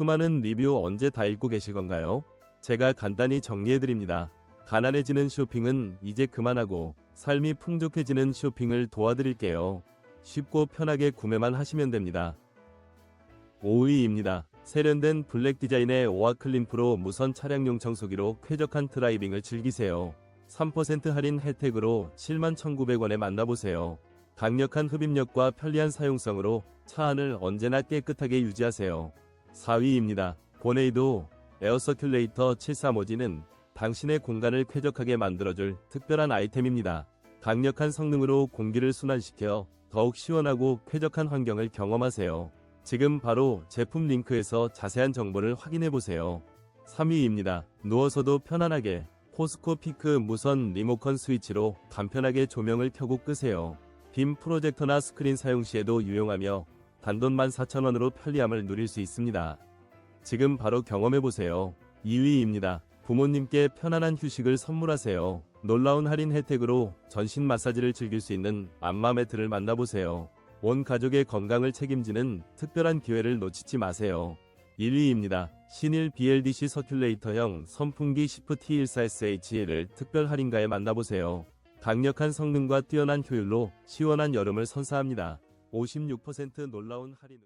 수많은 리뷰 언제 다 읽고 계실 건가요? 제가 간단히 정리해드립니다. 가난해지는 쇼핑은 이제 그만하고 삶이 풍족해지는 쇼핑을 도와드릴게요. 쉽고 편하게 구매만 하시면 됩니다. 5위입니다. 세련된 블랙 디자인의 오아클린 프로 무선 차량용 청소기로 쾌적한 드라이빙을 즐기세요. 3% 할인 혜택으로 71,900원에 만나보세요. 강력한 흡입력과 편리한 사용성으로 차 안을 언제나 깨끗하게 유지하세요. 4위입니다. 보네이도 에어서큘레이터 735G는 당신의 공간을 쾌적하게 만들어줄 특별한 아이템입니다. 강력한 성능으로 공기를 순환시켜 더욱 시원하고 쾌적한 환경을 경험하세요. 지금 바로 제품 링크에서 자세한 정보를 확인해 보세요. 3위입니다. 누워서도 편안하게 포스코 피크 무선 리모컨 스위치로 간편하게 조명을 켜고 끄세요. 빔 프로젝터나 스크린 사용 시에도 유용하며 단돈 14,000원으로 편리함을 누릴 수 있습니다. 지금 바로 경험해 보세요. 2위입니다. 부모님께 편안한 휴식을 선물하세요. 놀라운 할인 혜택으로 전신 마사지를 즐길 수 있는 안마 매트를 만나보세요. 온 가족의 건강을 책임지는 특별한 기회를 놓치지 마세요. 1위입니다. 신일 BLDC 서큘레이터형 선풍기 시프 T14SH를 특별 할인가에 만나보세요. 강력한 성능과 뛰어난 효율로 시원한 여름을 선사합니다. 56% 놀라운 할인.